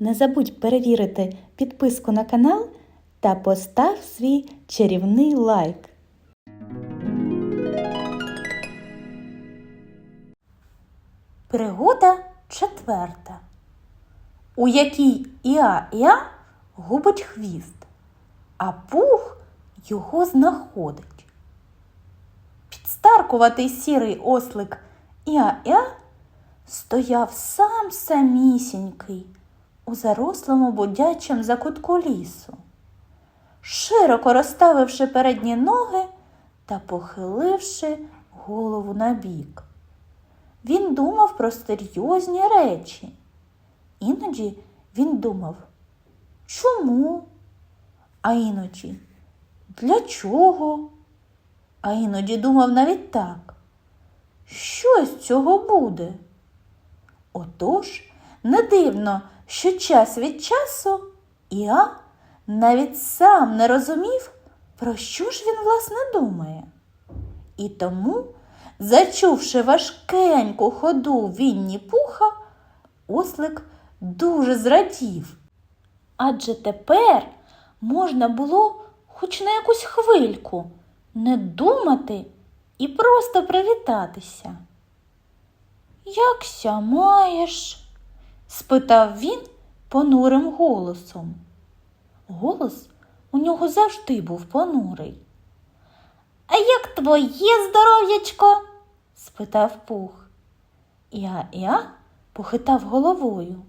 Не забудь перевірити підписку на канал та постав свій чарівний лайк. Пригода четверта, у якій Іа-Іа губить хвіст, а пух його знаходить. Підстаркуватий сірий ослик Іа-Іа стояв сам самісінький у зарослому будячому закутку лісу, широко розставивши передні ноги та похиливши голову набік. Він думав про серйозні речі. Іноді він думав, чому? А іноді для чого? А іноді думав навіть так, що з цього буде? Отож, не дивно, що час від часу Іа навіть сам не розумів, про що ж він власне думає. І тому, зачувши важкеньку ходу Вінні Пуха, ослик дуже зрадів. Адже тепер можна було хоч на якусь хвильку не думати і просто привітатися. Якся маєш? Спитав він понурим голосом. Голос у нього завжди був понурий. А як твоє здоров'ячко? спитав пух. Я-я похитав головою.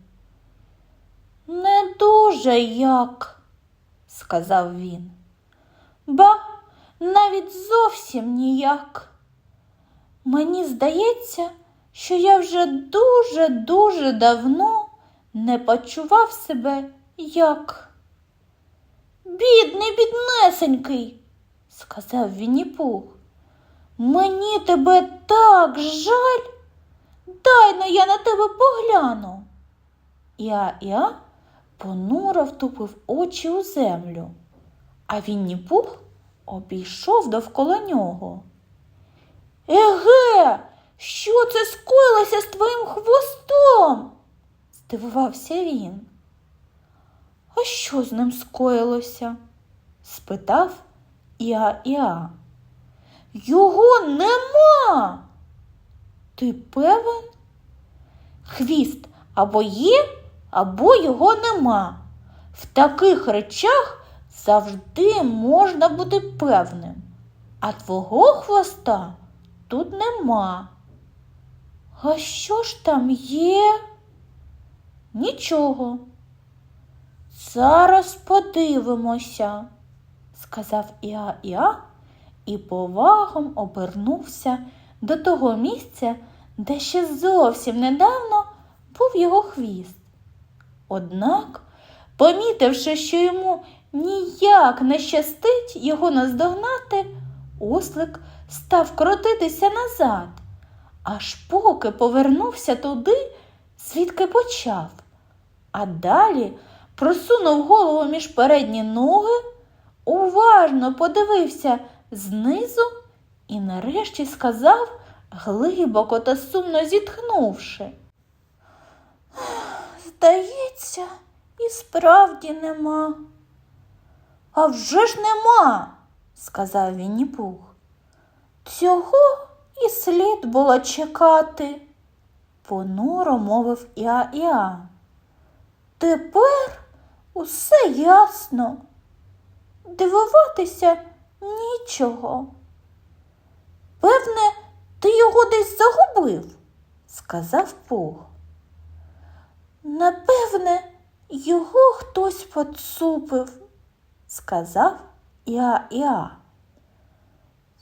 Не дуже як, сказав він. Ба навіть зовсім ніяк. Мені здається, що я вже дуже-дуже давно не почував себе як. Бідний, біднесенький, сказав Вінніпух. Мені тебе так жаль. Дай но я на тебе погляну. Я-я понуро втупив очі у землю, а Вінніпух обійшов довкола нього. Еге, що це скоїлося з твоїм хвостом? здивувався він. А що з ним скоїлося? спитав Іа-Іа. Його нема. Ти певен? Хвіст або є, або його нема. В таких речах завжди можна бути певним, а твого хвоста тут нема. А що ж там є? Нічого. Зараз подивимося, сказав Іа-Іа і повагом обернувся до того місця, де ще зовсім недавно був його хвіст. Однак, помітивши, що йому ніяк не щастить його наздогнати, ослик став крутитися назад, аж поки повернувся туди, звідки почав, а далі просунув голову між передні ноги, уважно подивився знизу і нарешті сказав, глибоко та сумно зітхнувши. Здається, і справді нема. А вже ж нема, сказав Вінніпух. Цього і слід було чекати, понуро мовив Іа-Іа. Тепер усе ясно. Дивуватися нічого. Певне, ти його десь загубив, сказав Пух. Напевне, його хтось поцупив, сказав Іа-Іа.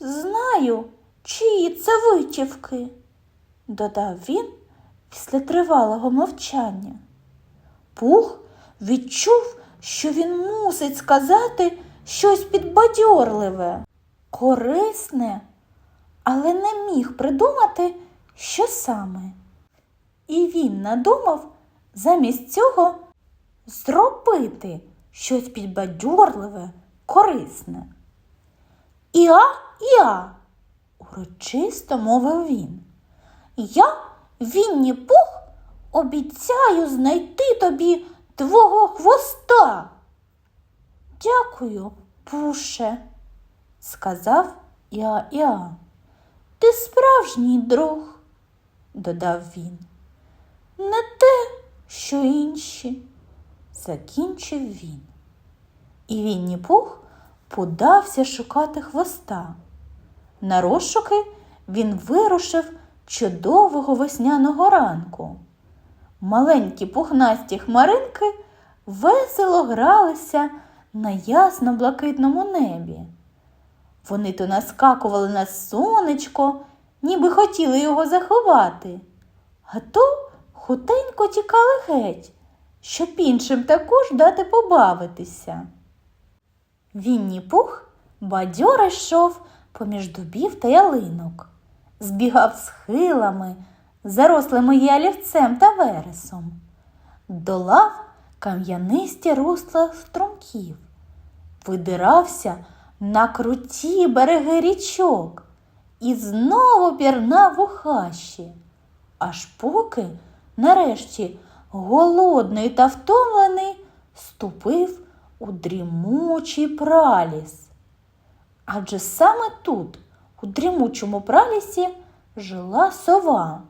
Знаю, чиї це витівки, додав він після тривалого мовчання. Пух відчув, що він мусить сказати щось підбадьорливе, корисне, але не міг придумати, що саме. І він надумав замість цього зробити щось підбадьорливе, корисне. Іа, іа, урочисто мовив він. Я, Вінні Пух, обіцяю знайти тобі твого хвоста. Дякую, пуше, сказав Іа-Іа. Ти справжній друг, додав він. Не те, що інші, закінчив він. І Вінні Пух подався шукати хвоста. На розшуки він вирушив чудового весняного ранку. Маленькі пухнасті хмаринки весело гралися на ясно-блакитному небі. Вони то наскакували на сонечко, ніби хотіли його заховати, а то хутенько тікали геть, щоб іншим також дати побавитися. Вінні пух бадьоро йшов поміж дубів та ялинок, збігав схилами, зарослими ялівцем та вересом, долав кам'янисті русла струмків, видирався на круті береги річок і знову пірнав у хащі, аж поки, нарешті, голодний та втомлений, ступив у дрімучий праліс. Адже саме тут, у дрімучому пралісі, жила сова.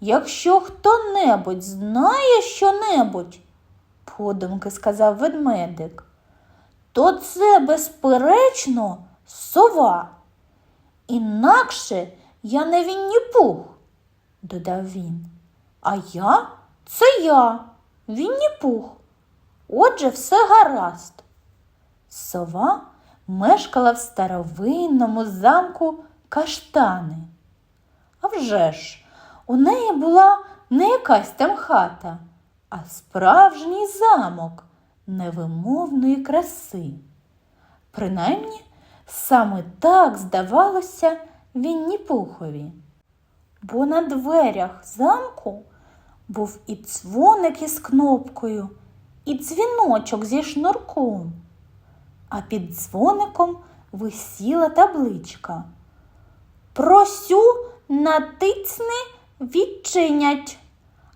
Якщо хто-небудь знає що-небудь, подумки сказав ведмедик, то це, безперечно, сова. Інакше я не Вінні Пух, додав він. А я це я, Вінні Пух. Отже, все гаразд. Сова мешкала в старовинному замку каштани. А вже ж, у неї була не якась там хата, а справжній замок невимовної краси. Принаймні, саме так здавалося Вінні Пухові. Бо на дверях замку був і дзвоник із кнопкою, і дзвіночок зі шнурком, а під дзвоником висіла табличка. Просю натицни відчинять.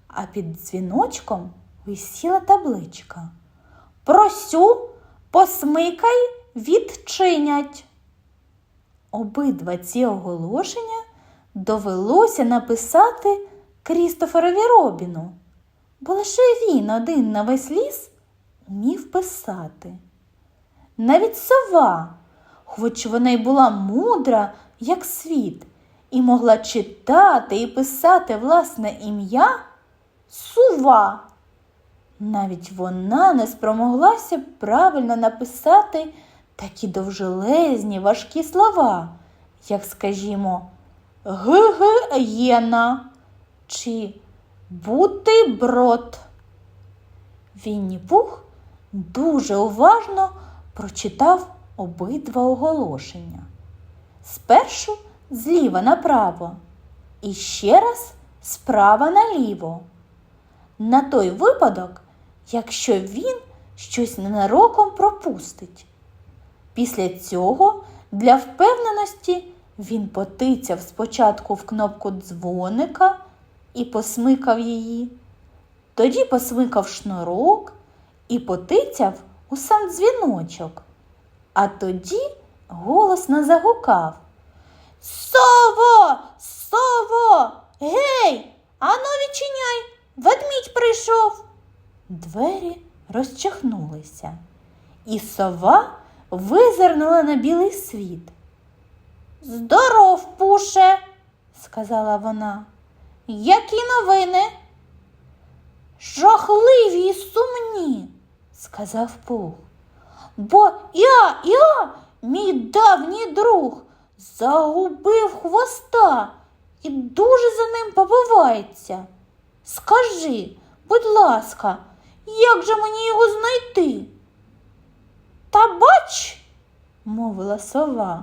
А під дзвіночком висіла табличка. Просю, посмикай, відчинять. Обидва ці оголошення довелося написати Крістоферові Робіну, бо лише він один на весь ліс умів писати. Навіть сова, хоч вона й була мудра, як світ, і могла читати і писати власне ім'я сува. Навіть вона не спромоглася правильно написати такі довжелезні важкі слова, як, скажімо, гигієна чи бутиброд. Вінні Пух дуже уважно прочитав обидва оголошення. Спершу зліва направо і ще раз справа наліво. На той випадок, якщо він щось ненароком пропустить. Після цього для впевненості він потицяв спочатку в кнопку дзвоника і посмикав її, тоді посмикав шнурок і потицяв у сам дзвіночок, а тоді голосно загукав. Сово, сово, гей, ану відчиняй, ведмідь прийшов. Двері розчахнулися, і сова визирнула на білий світ. Здоров, пуше, сказала вона. Які новини? Жахливі сумні, сказав Пух. Бо я, я, мій давній друг, загубив хвоста і дуже за ним побивається. Скажи, будь ласка, як же мені його знайти? Та бач, мовила сова,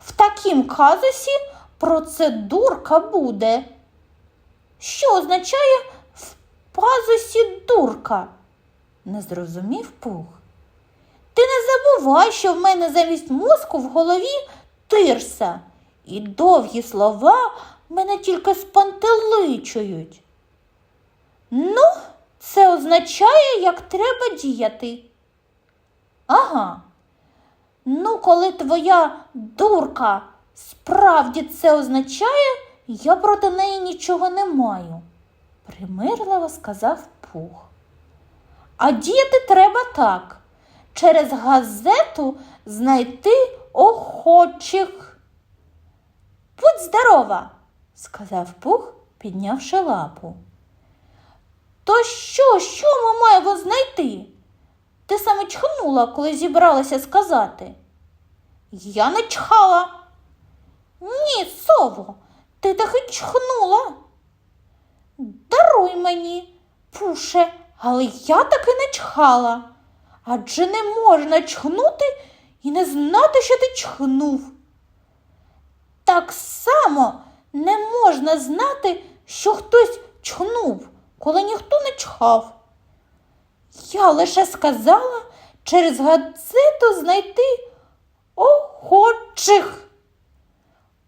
в такім казусі процедурка буде. Що означає в пазусі дурка? Не зрозумів пух. Ти не забувай, що в мене замість мозку в голові тирса, і довгі слова мене тільки спантеличують. Ну, це означає, як треба діяти. Ага. Ну, коли твоя дурка справді це означає, я проти неї нічого не маю, примирливо сказав Пух. А діяти треба так. Через газету знайти охочих. Будь здорова, сказав Пух, піднявши лапу. То що, що ми маємо знайти? Ти саме чхнула, коли зібралася сказати. Я не чхала. Ні, сово, ти таки чхнула. Даруй мені, пуше, але я таки не чхала. Адже не можна чхнути і не знати, що ти чхнув. Так само не можна знати, що хтось чхнув, коли ніхто не чхав. Я лише сказала через газету знайти охочих.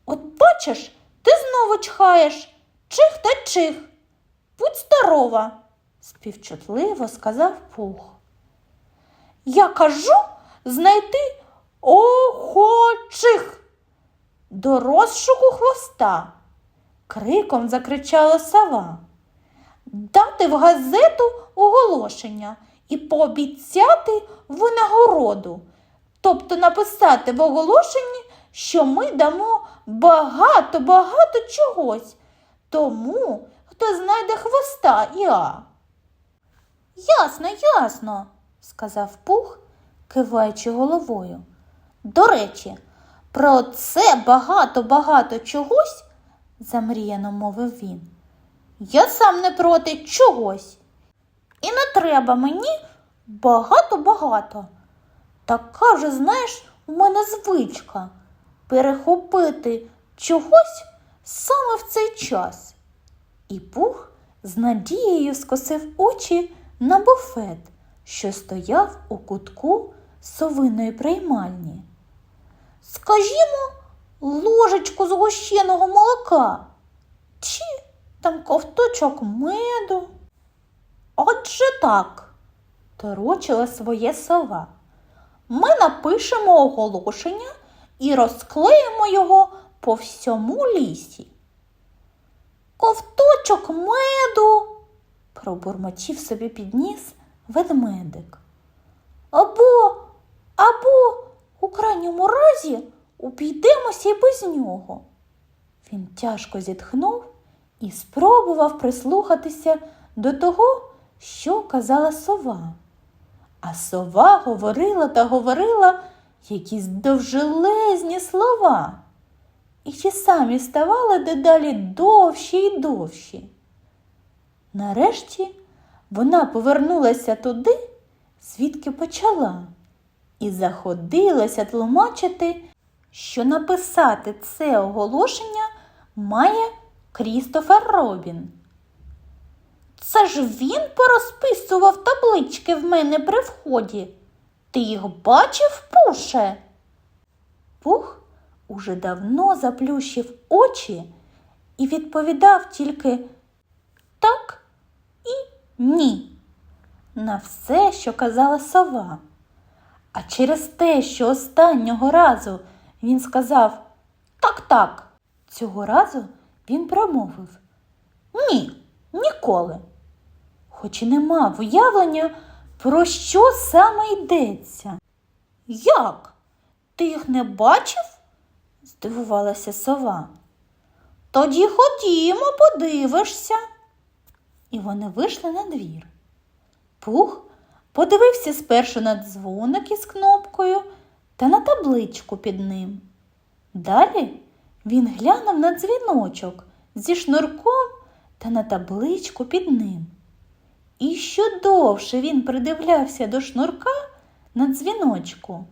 От бачиш, ти знову чхаєш. Чих та чих. Будь здорова, співчутливо сказав Пух. Я кажу знайти охочих до розшуку хвоста. Криком закричала сова. Дати в газету оголошення і пообіцяти винагороду, тобто написати в оголошенні, що ми дамо багато-багато чогось тому, хто знайде хвоста і а. Ясно, ясно, сказав Пух, киваючи головою. До речі, про це багато-багато чогось, замріяно мовив він. Я сам не проти чогось. І не треба мені багато-багато. Така вже, знаєш, у мене звичка перехопити чогось саме в цей час. І пух з надією скосив очі на буфет, що стояв у кутку совиної приймальні. Скажімо, ложечку згущеного молока чи там ковточок меду. Отже так, торочила своє сова. Ми напишемо оголошення і розклеїмо його по всьому лісі. Ковточок меду, пробурмотів собі підніс ведмедик. Або, або у крайньому разі упійдемося й без нього. Він тяжко зітхнув і спробував прислухатися до того, що казала сова. А сова говорила та говорила якісь довжелезні слова, і ті самі ставали дедалі довші й довші. Нарешті вона повернулася туди, звідки почала, і заходилася тлумачити, що написати це оголошення має Крістофер Робін. Це ж він порозписував таблички в мене при вході. Ти їх бачив, пуше? Пух уже давно заплющив очі і відповідав тільки так ні на все, що казала сова. А через те, що останнього разу він сказав так, так, цього разу він промовив Ні, ніколи. Хоч і не мав уявлення, про що саме йдеться. Як? Ти їх не бачив? здивувалася сова. Тоді ходімо, подивишся. І вони вийшли на двір. Пух подивився спершу на дзвоник із кнопкою та на табличку під ним. Далі він глянув на дзвіночок зі шнурком та на табличку під ним. І що довше він придивлявся до шнурка на дзвіночку,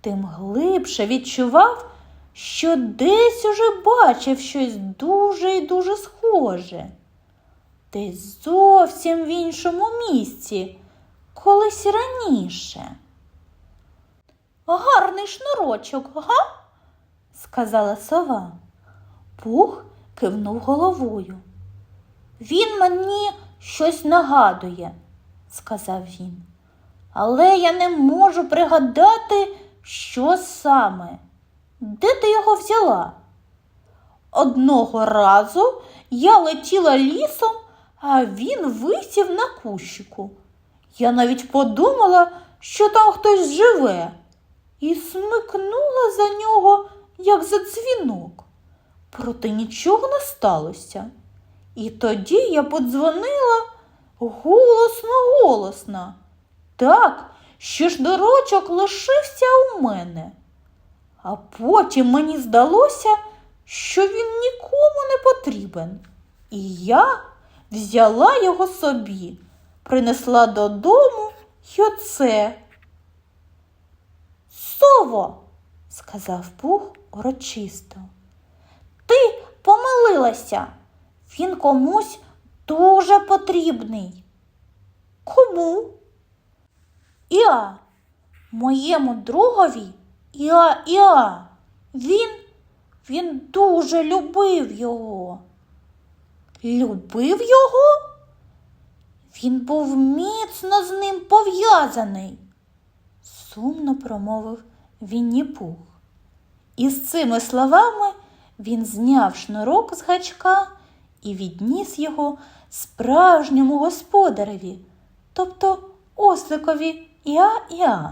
тим глибше відчував, що десь уже бачив щось дуже і дуже схоже. Десь зовсім в іншому місці, колись раніше. Гарний шнурочок, га? сказала сова. Пух кивнув головою. Він мені щось нагадує, сказав він. Але я не можу пригадати, що саме. Де ти його взяла? Одного разу я летіла лісом, а він висів на кущику. Я навіть подумала, що там хтось живе, і смикнула за нього, як за дзвінок. Проте нічого не сталося. І тоді я подзвонила голосно голосно. Так, що ж дорочок лишився у мене. А потім мені здалося, що він нікому не потрібен. І я взяла його собі, принесла додому й оце. Сово, сказав Пух урочисто. Ти помилилася. Він комусь дуже потрібний. Кому? Іа, моєму другові Іа Іа. Він, він дуже любив його. Любив його? Він був міцно з ним пов'язаний, сумно промовив Вінні Пух. І з цими словами він зняв шнурок з гачка і відніс його справжньому господареві, тобто осликові Іа-Іа.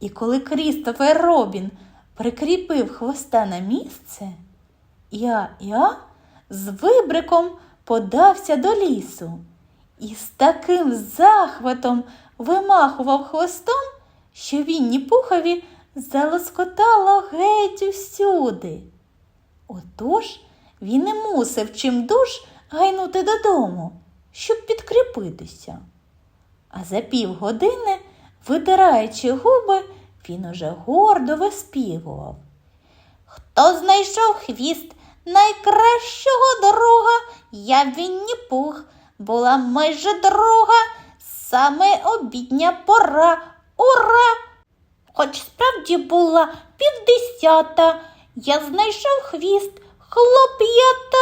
І коли Крістофер Робін прикріпив хвоста на місце, Іа-Іа з вибриком подався до лісу і з таким захватом вимахував хвостом, що Вінні Пухові залоскотало геть усюди. Отож він не мусив чимдуж гайнути додому, щоб підкріпитися. А за півгодини, витираючи губи, він уже гордо виспівував. Хто знайшов хвіст найкращого друга, я Вінні Пух, була майже друга, саме обідня пора. Ура! Хоч справді була півдесята, я знайшов хвіст хлоп'ят